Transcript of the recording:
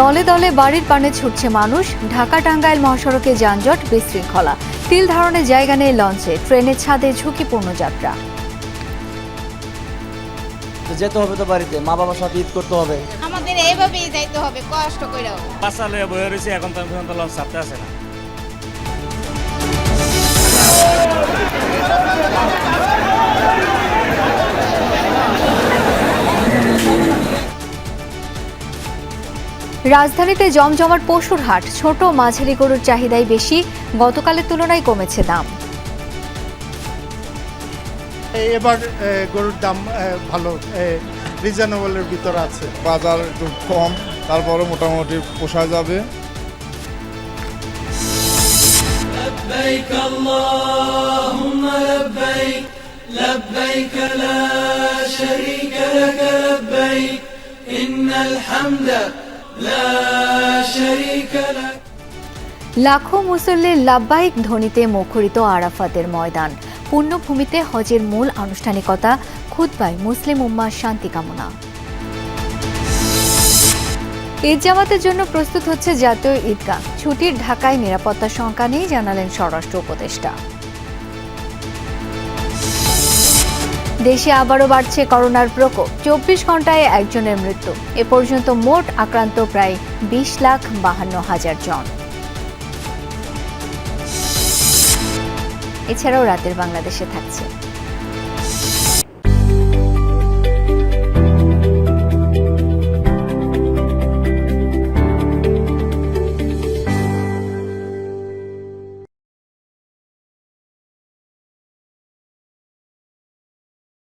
দলে দলে বাড়ির পানে ছুটছে মানুষ। ঢাকা টাঙ্গাইল মহাসড়কে যানজট বিশৃঙ্খলা। তিল ধারণের জায়গা নেই লঞ্চে। ট্রেনের ছাদে ঝুঁকিপূর্ণ যাত্রা। যেতে হবে তো বাড়িতে। মা বাবার সাথে ঈদ করতে হবে। আমাদের এইভাবেই যাইতে হবে কষ্ট কইরাও। বাচ্চা লয়ে বয়ে রয়েছে এখন তো পর্যন্ত লঞ্চ ছাড়তে আসে না। রাজধানীতে জমজমাট পশুর হাট ছোট মাঝারি গরুর চাহিদাই বেশি গতকালের তুলনায় কমেছে দাম এবার এ, গরুর দাম এ, ভালো রিজনেবলের ভিতর আছে বাজার একটু কম তারপরে মোটামুটি পোষা যাবে لبيك اللهم لبيك لبيك لا شريك لك لبيك إن الحمد لا شريك لك লাখো মুসল্লির লাভবাহিক ধ্বনিতে মুখরিত আরাফাতের ময়দান। পুণ্যভূমিতে হজের মূল আনুষ্ঠানিকতা খুদ্বায় মুসলিম উম্মার শান্তি কামনা। ঈদ জামাতের জন্য প্রস্তুত হচ্ছে জাতীয় ঈদগাহ। ছুটির ঢাকায় নিরাপত্তা শঙ্কা নেই জানালেন স্বরাষ্ট্র উপদেষ্টা। দেশে আবারও বাড়ছে করোনার প্রকোপ। চব্বিশ ঘন্টায় একজনের মৃত্যু। এ পর্যন্ত মোট আক্রান্ত প্রায় বিশ লাখ বাহান্ন হাজার জন। এছাড়াও রাতের বাংলাদেশে থাকছে।